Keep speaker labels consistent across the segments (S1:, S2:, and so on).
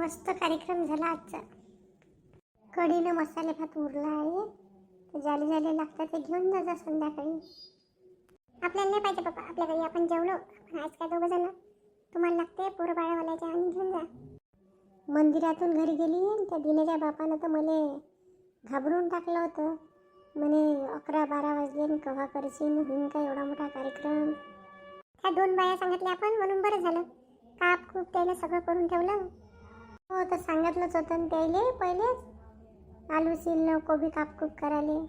S1: मस्त कार्यक्रम झाला आजचा. कढीनं मसाले भात उरला आहे. तर जाले जाले लागतात ते घेऊन जा जा संध्याकाळी. आपल्याला नाही पाहिजे बाबा आपल्या घरी आपण जेवलो. आपण आज काय दोघं जण? तुम्हाला लागते पोरं बाळावाल्याच्या आणि घेऊन जा. मंदिरातून घरी गेली त्या दिनेच्या बापानं तर मला घाबरून टाकलं होतं. म्हणे अकरा बारा वाजले कव्हा करशील? होईन का एवढा मोठा कार्यक्रम? त्या दोन बाया सांगितल्या आपण म्हणून बरं झालं. काप खूप त्याला सगळं करून ठेवलं. हो तर सांगितलंच होतं ना त्याले पहिलेच. आलू सील कोबी कापकूप करायले.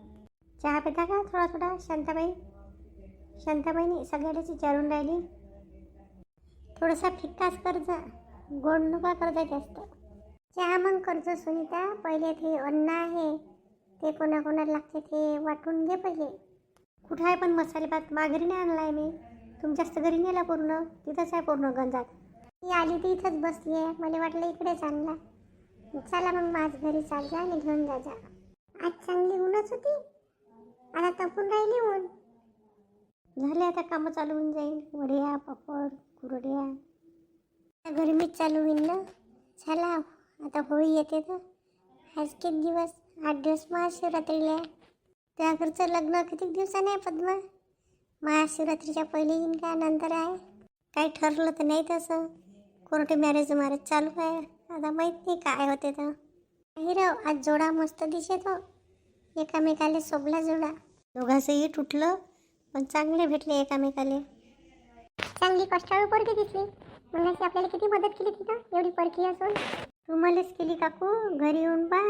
S1: चहा पिता का थोडा थोडा? शांताबाई? शांताबाईने सगळ्यालाच विचारून राहिली. थोडासा फिक्काच कर्ज गोड नका कर्ज जास्त. चहा मग कर्ज सुनीता. पहिले ते अन्न आहे. ते कोणाकोणाला लागते ते वाटून घे पहिले. कुठं आहे पण मसाले भात माघारी नाही आणला आहे मी. तुमच्याच घरी नेला पूर्ण. तिथंच आहे पूर्ण गंजात. ती आली ती इथंच बसली आहे. मला वाटलं इकडेच आणला चला मग माझ घरी चाल जा आणि घेऊन जा जा. आज चांगली ऊनच होती. आता तपून राहिली ऊन. झाले आता कामं चालू होऊन जाईल. वड्या पापड कुरड्या. गरमीच चालू होईल ना. चला आता होळी येते तर. आज किती दिवस? आठ दिवस महाशिवरात्रीला आहे. त्या घरचं लग्न किती दिवसाने आहे पद्मा? महाशिवरात्रीच्या पहिले येईन का? नंतर आहे? काही ठरलं तर नाही तसं. कोर्ट मॅरेज मॅरेज चालू आहे. आता माहीत नाही काय होते तर. हिरव आज जोडा मस्त दिसत. हो एकामेकाले सोबला जोडा. दोघांचंही तुटलं पण चांगले भेटले एकामेकाले. चांगली कष्टाळू पोरगी दिसली. मुलाची आपल्याला किती मदत केली तिथं? एवढी परकी असून. तू मलाच केली काकू. घरी येऊन पा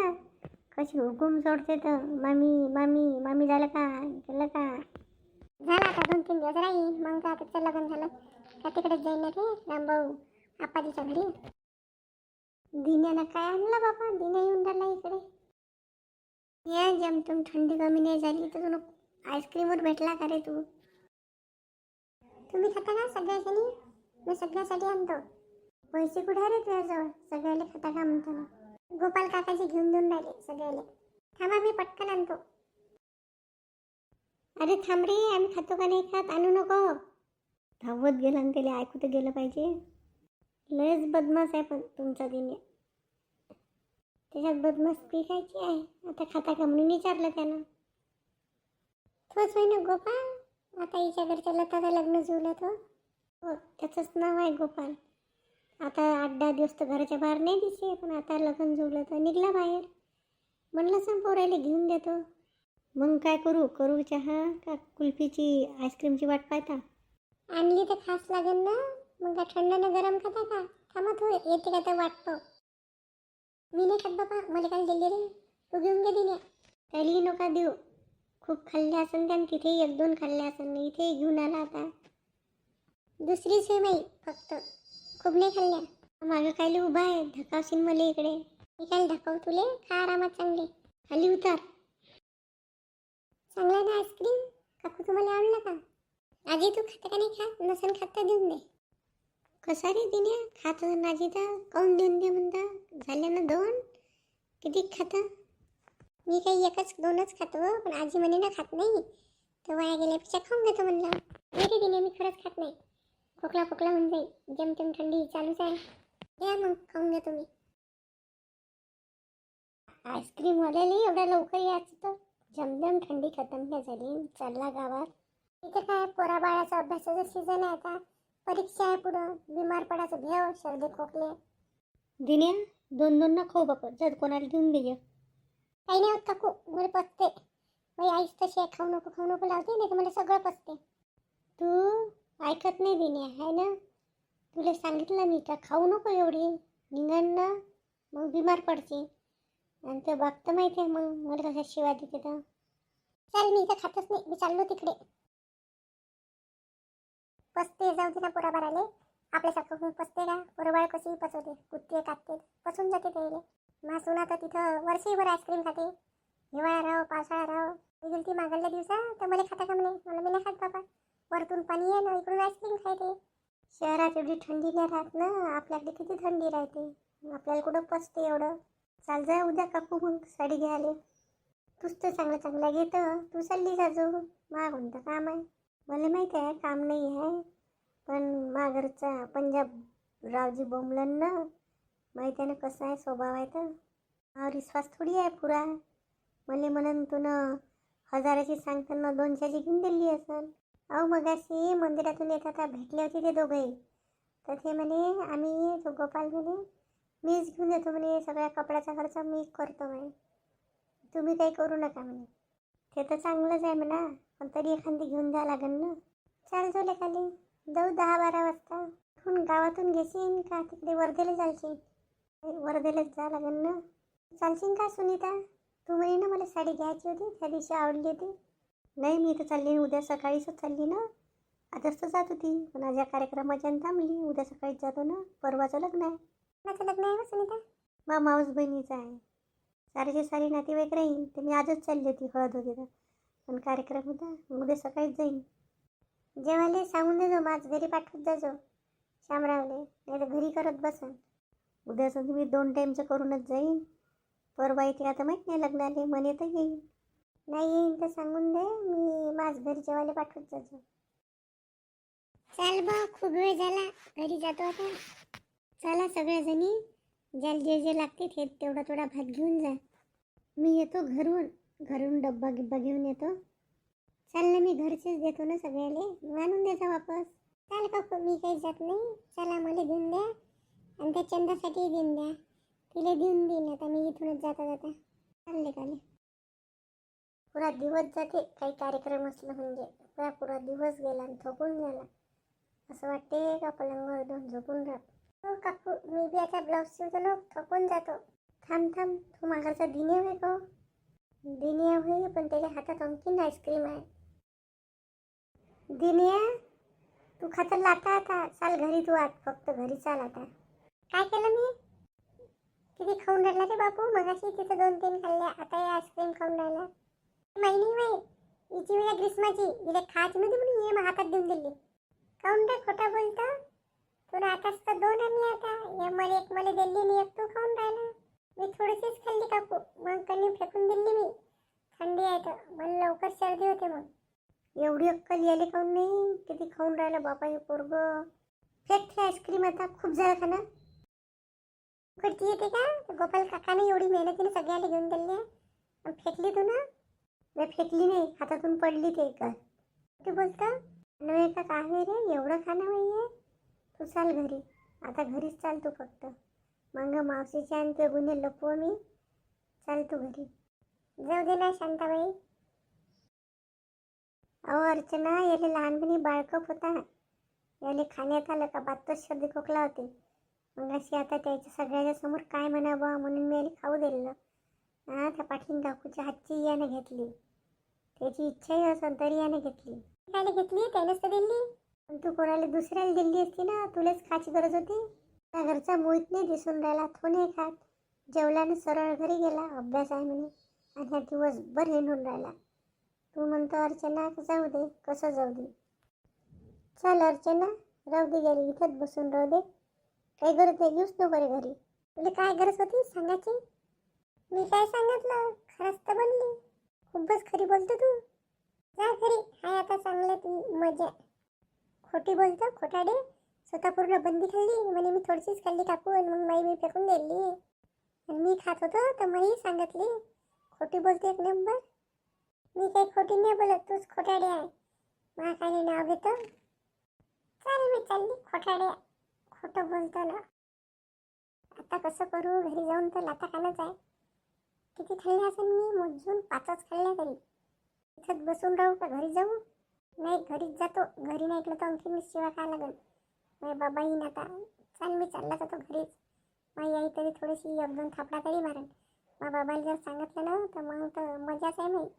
S1: कशी हुकूम सोडते तर. मामी मामी मामी झालं का? केलं का? झालं आता दोन तीन दिवस राहील मग का आता लग्न झालं. का तिकडेच जाईन ना ते? रामभाऊ. आपाजीच्या घरी दिन्यानं काय आणलं बाबा? दिन्या येऊन राहिला इकडे. या जमतून थंडी कमी नाही झाली तर तुला आईस्क्रीमवर भेटला का रे तू? तुम्ही खाता का सगळ्याजणी मी सगळ्यासाठी आणतो. पैसे कुठे रे तुझ्याजवळ? सगळ्याला खाता का म्हणताना गोपाल काकाजी घेऊन देऊन राहिले सगळ्याला. थांबा मी पटकन आणतो. अरे थांब रे आम्ही खातो का नाही खात? आणू नको. धावत गेला आणि त्याला ऐकू तर गेलं पाहिजे. लयच बदमाश आहे पण तुमचा दिने त्याच्यात बदमाश पिकायची आहे? आता खाता का म्हणून विचारलं त्यानं. तोच होय ना गोपाल? आता हिच्या घरच्या लताचं लग्न जुळलं तो. हो त्याचंच नाव आहे गोपाल. आता आठ दहा दिवस तर घराच्या बाहेर नाही दिसे पण आता लग्न जुळलं तर निघला बाहेर. म्हणलं सं पोरायला घेऊन देतो. मग काय करू? करू चहा का कुल्फीची आईस्क्रीमची वाट पाहता? आणली तर खास लागेल ना? मग काय थंडानं गरम खाता का? थांबा तू येते का तर वाट पाहू? मी नाही खात बाबा मला काय दिली रे तू घेऊन गे दिल्या त्यालाही नका देऊ. खूप खाल्ले असन त्यानं तिथेही एक दोन खाल्ले असेल इथे घेऊन आला आता. दुसरी सेमाई फक्त. खूप नाही खाल्ल्या. मागं कायले उभा आहे धकावशील मला इकडे. मी काय धकाव तुले? खा आरामात चांगले. खाली उतार. चांगला ना आईस्क्रीम? काकू तुम्हाला आवडलं का? आजी तू खाता का नाही? खा. नसन खात तर देऊन दे. कसा रे दिन्या? खात नाजी तर काऊन देऊन दे म्हणता? झाले ना दोन? किती खातं? मी काही एकच दोनच खातो हो, पण आजी म्हणे ना खात नाही. तर वाया गेल्यापेक्षा खाऊन घेतो म्हणलं. नाही रे दिन्या मी खरंच खात नाही. खोकला खोकला होऊन जाईल. जेमतेम थंडी चालूच आहे. द्या मग खाऊन घेतो मी. आईस्क्रीम वाल्याला एवढ्या लवकर यायचं तर? जमजम थंडी खतम झाली. चालला गावात. इथे काय पोराबाळाचा अभ्यासाचा सीझन आहे आता. परीक्षा आहे पुढं. बिमार पडायचं भेव सर्दी खोकले. दिन्या दोन दोन ना खाऊ बापा जर कोणाला घेऊन घे काही नाही होत काकू मला पचते. माझी आईच तशी आहे खाऊ नको खाऊ नको लावते नाही तर मला सगळं पचते. तू ऐकत नाही दिन्या आहे ना? तुला सांगितलं मी का खाऊ नको एवढी. निघण ना मग बिमार पडशील आणि ते बघतं माहिती आहे मग मला कशा शिवा देते तर. चल मी इथं खातच नाही मी चाललो तिकडे. पसते जाऊ दे ना आपल्या आपल्यासारखं पसते का पोरबाळ कशी पचवते कुत्ते काटते पसून जाते ते मा सुना तर तिथं वर्षभर आईस्क्रीम खाते. हिवाळा राव पावसाळा राव. मी गेली ती मागल्या दिवसा तर मला खाता का म्हणे? मला मी नाही खात बाबा. वरतून पाणी आहे ना इकडून आईस्क्रीम खायते शहरात एवढी थंडी नाही राहत ना. आपल्याकडे किती थंडी राहते. आपल्याला कुठं पचते एवढं? चाल जा उद्या काकू मग साडी घ्यायला. तूच तर चांगलं चांगलं घेतं. तू चालली जाजो मा कोणतं काम आहे. मला माहीत आहे काम नाही आहे. पण माघरचा पंजाब रावजी बोंबलन ना माहिती आहे ना कसं आहे स्वभाव आहे तर? हा विश्वास थोडी आहे पुरा. मला म्हणून तू न हजाराची सांगताना दोनशेची घेऊन दिली असेल अहो मगाशी मंदिरातून येत आता भेटले होते ते दोघंही तर ते म्हणे आम्ही तो गोपाल म्हणे. मीच घेऊन येतो म्हणे. सगळ्या कपड्याचा खर्च मी करतो म्हणे. तुम्ही काही करू नका म्हणे. ते तर चांगलंच आहे म्हणा. पण तरी एखादी घेऊन जावं लागेल ना. चाल झोले खाली. जाऊ दहा बारा वाजता. हून गावातून घेशील का? तिकडे वर्धेला चालशील वर्धेलाच जा लागेल ना. चालशील का सुनीता? तू म्हणे ना मला साडी घ्यायची होती. त्या दिवशी आवडली होती. नाही मी तर चालली उद्या सकाळीच चालली ना. आजच तर जात होती. पण आज या कार्यक्रमाच्या थांबली. उद्या सकाळीच जातो ना. परवाचं लग्न आहे. माझं लग्न आहे हो सुनीता? मा माऊस बहिणीचं आहे. सारीचे सारी नातेवाईक राहील तर मी आजच चालली होती हळद होती तर पण कार्यक्रम होता उद्या सकाळीच जाईन. जेवायला सांगून देजो माझ घरी पाठवत जाजो. शामरावले नाही तर घरी करत बसन. उद्याचं तुम्ही दोन टाईमचं करूनच जाईन. परवा येते आता माहीत नाही लग्नाले म्हणे तर येईन. नाही येईन तर सांगून दे मी माझ घरी जेवायला पाठवत जाजो. चाल बा खूप वेळ झाला घरी जातो आता चला सगळ्याजणी. ज्याला जे जे लागते ते तेवढा थोडा भात घेऊन जा. मी येतो घरून. घरून डब्बा गिब्बा घेऊन येतो. चाल ना मी घरचेच देतो ना सगळ्याले. आणून द्यायचा वापस. चाल का मी काही जात नाही. चला मला देऊन द्या. आणि त्या चंदासाठी देऊन द्या. तिला देऊन देईन. आता मी इथूनच जाता जाता. चालले काले. पुरा दिवस जाते. काही कार्यक्रम असलं म्हणजे. पुरा पुरा दिवस गेला आणि थकून गेला असं वाटते का पलंगावर दोन झोपून राहतो हो काकू. मी बी आता ब्लाऊज शिवतो ना थकून जातो. थांब थांब तू माघारचा दिने आहे का हो? दिनिया होई पण त्याच्या हातात आणखीन आईस्क्रीम आहे. दिनिया तू खातर लाता आता. चाल घरी तू आत फक्त घरी चाल आता. काय केलं मी? किती खाऊन राहिला रे बापू? मगाशी तिथं दोन तीन खाल्ले आता हे आईस्क्रीम खाऊन राहिला. महिनी वय हिची वेळा ग्रीष्माची. हिला खायची नव्हती म्हणून ये मग हातात देऊन दिली. काऊन रे खोटा बोलतं? तुला आताच तर दोन आणि आता. या मला एक मला दिली आणि एक तू खाऊन राहिला. मी थोडीशीच खाल्ली काकू. मग कणी फेकून दिली मी. थंडी आहे तर. मला लवकर सर्दी होते मग. एवढी अक्कल यायला खाऊन नाही? किती खाऊन राहिलं बापा हे पोरग. फेक आईस्क्रीम आता. खूप झालं खाना करती येते का? गोपाल काकाने एवढी मेहनतीने सगळ्याला घेऊन दिली आहे. मग फेकली तू ना? मी फेकली नाही. हातातून पडली ते का ते बोलतं. नव्हे का काय रे? एवढं खाणं नाही तू चाल घरी. आता घरीच चाल तू फक्त. मग मावशीचे आणि ते गुन्हे लपव मी. चाल तू घरी. जाऊ दे ना शांताबाई. अहो अर्चना याला लहानपणी बाळकप होता. याले खाण्यात आलं का? बातच सर्दी खोकला होते. मग अशी आता त्याच्या सगळ्याच्या समोर काय म्हणावं म्हणून मी याला खाऊ दिलं हां त्या पाठीन काकूच्या हातची याने घेतली. त्याची इच्छाही असेल तरी याने घेतली. काय घेतली? त्यानेच तर दिली. तू कोणाला दुसऱ्याला दिली असती ना तुलाच खायची गरज होती. त्या घरचा मोहित नाही दिसून राहिला तो नाही खात. जेवल्याने सरळ घरी गेला अभ्यास आहे म्हणे. आणि ह्या दिवसभर हिंडून राहिला. तू म्हणतो अर्चना जाऊ दे कसं जाऊ दे? चल अर्चना राहू दे गेली इथंच बसून राहू दे. काही गरज नाही घेऊच नको रे घरी. तुला काय गरज होती सांगायची? मी काय सांगितलं? खरंच तर बनली खूपच खरी बोलतो तू. जा घरी हाय आता चांगलं ती मजा. खोटी बोलतो खोटाडे. स्वतः पूर्ण बंदी खाल्ली म्हणे मी थोडीशीच खाल्ली काकू आणि मग माई मी फेकून दिली. आणि मी खात होतो तर मलाही सांगितली. खोटी बोलते एक नंबर. मी काही खोटी नाही बोलत तूच खोटाडे आहे. मला नाव घेतो. चाल मी चालली खोटाडे. खोटं बोलतो ना. आता कसं करू? घरी जाऊन तर लाता खाणंच आहे. किती खाल्ले असेल मी? मोजून पाचच खाल्ल्या तरी. इथंच बसून राहू का? घरी जाऊ? नाही घरीच जातो. घरी नाही ऐकलं तर आणखी मी शिवा काय लागेल? माझ्या बाबा येईन आता. चाल मी चालला जातो घरीच. माझी आई तरी थोडीशी एक दोन थापडा तरी मारेन मग बाबाला जर सांगितलं ना तर मग तर मजाच आहे नाही